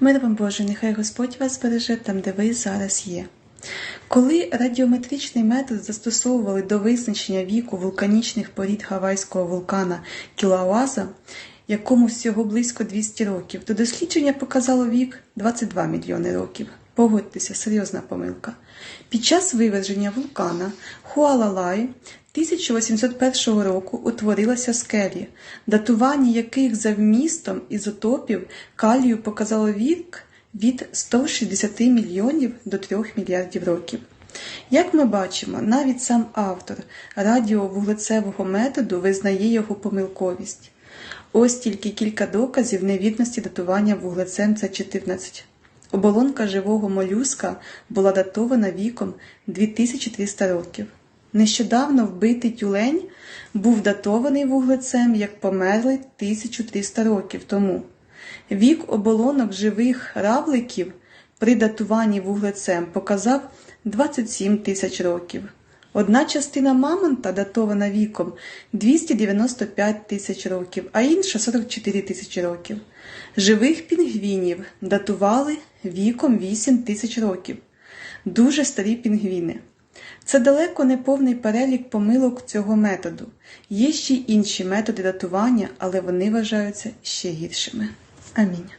Мир вам Боже, нехай Господь вас береже там, де ви зараз є. Коли радіометричний метод застосовували до визначення віку вулканічних порід гавайського вулкана Кілауаза, якому всього близько 200 років, то дослідження показало вік 22 мільйони років. Погодьтеся, серйозна помилка. Під час виверження вулкана Хуалалай 1801 року утворилася скелі, датування яких за вмістом ізотопів калію показало вік від 160 мільйонів до 3 мільярдів років. Як ми бачимо, навіть сам автор радіовуглецевого методу визнає його помилковість. Ось тільки кілька доказів невідності датування вуглецем С14. Оболонка живого молюска була датована віком 2300 років. Нещодавно вбитий тюлень був датований вуглецем як померлий 1300 років тому. Вік оболонок живих равликів при датуванні вуглецем показав 27 тисяч років. Одна частина мамонта датована віком 295 тисяч років, а інша 44 тисячі років. Живих пінгвінів датували віком 8 тисяч років. Дуже старі пінгвіни. Це далеко не повний перелік помилок цього методу. Є ще й інші методи датування, але вони вважаються ще гіршими. Амінь.